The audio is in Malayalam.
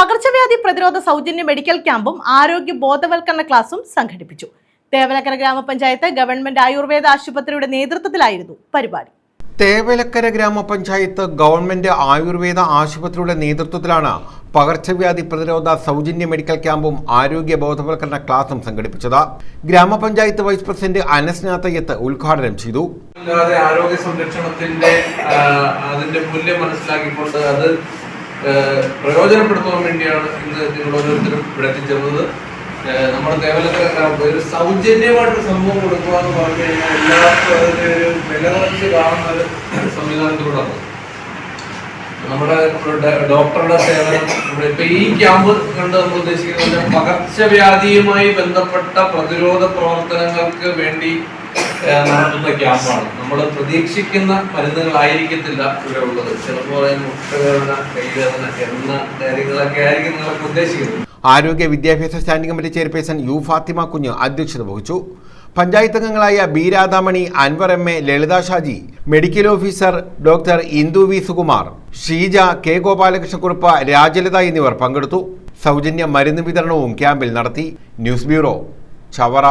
പകർച്ചവ്യാധി പ്രതിരോധ സൗജന്യ മെഡിക്കൽ ക്യാമ്പും ആരോഗ്യ ബോധവൽക്കരണ ക്ലാസും സംഘടിപ്പിച്ചു. തേവലക്കര ഗ്രാമപഞ്ചായത്ത് ഗവൺമെന്റ് ആയുർവേദ ആശുപത്രിയുടെ നേതൃത്വത്തിലായിരുന്നു പരിപാടി. തേവലക്കര ഗ്രാമപഞ്ചായത്ത് ഗവൺമെന്റ് ആയുർവേദ ആശുപത്രിയുടെ നേതൃത്വത്തിലാണ് പകർച്ചവ്യാധി പ്രതിരോധ സൗജന്യ മെഡിക്കൽ ക്യാമ്പും ആരോഗ്യ ബോധവൽക്കരണ ക്ലാസും സംഘടിപ്പിച്ചത്. ഗ്രാമപഞ്ചായത്ത് വൈസ് പ്രസിഡന്റ് അനസ്നാഥയ്യത്ത് ഉദ്ഘാടനം ചെയ്തു. ആരോഗ്യ സംരക്ഷണത്തിന്റെ അതിന്റെ മൂല്യം മനസ്സിലാക്കിക്കൊണ്ട് അത് ആ, പ്രയോജനപ്പെടുത്താൻ വേണ്ടിയാണ് ഇന്ന് നിങ്ങൾ ഓരോരുത്തരും ഇവിടെ എത്തിച്ചേർന്നത്. നമ്മുടെ ഗ്രാമത്തിൽ ഒരു സൗജന്യമായിട്ട് സംഭവം കൊടുക്കുക എന്ന് പറഞ്ഞു കഴിഞ്ഞാൽ എല്ലാവർക്കും അതിന്റെ ഒരു വില കുറച്ച് കാണുന്ന ഒരു സംവിധാനത്തിലൂടെയാണ്. നമ്മുടെ ഡോക്ടറുടെ സേവനം നമ്മുടെ ഇപ്പൊ ഈ ക്യാമ്പ് കണ്ട് നമ്മൾ ഉദ്ദേശിക്കുന്നത് പകർച്ചവ്യാധിയുമായി ബന്ധപ്പെട്ട പ്രതിരോധ പ്രവർത്തനങ്ങൾക്ക് വേണ്ടി നടത്തുന്ന ക്യാമ്പാണ് നമ്മൾ പ്രതീക്ഷിക്കുന്ന മരുന്നുകളായിരിക്കത്തില്ല ഇവിടെ ഉള്ളത്. ചിലപ്പോൾ മുട്ടവേദന കൈവേദന എന്ന കാര്യങ്ങളൊക്കെ ആയിരിക്കും നിങ്ങളൊക്കെ ഉദ്ദേശിക്കുന്നത്. ആരോഗ്യ വിദ്യാഭ്യാസ standing committee chairperson U Fathima Kunju അധ്യക്ഷത വഹിച്ചു. പഞ്ചായത്ത് അംഗങ്ങളായ B Radhamani Anwar M A Lalitha Shaji medical officer doctor Indu V Sukumar Sheeja K Gopalakrishnakurup Rajalatha എന്നിവർ പങ്കെടുത്തു. സൗജന്യ മരുന്ന് വിതരണവും ക്യാമ്പിൽ നടത്തി. News bureau Chavara.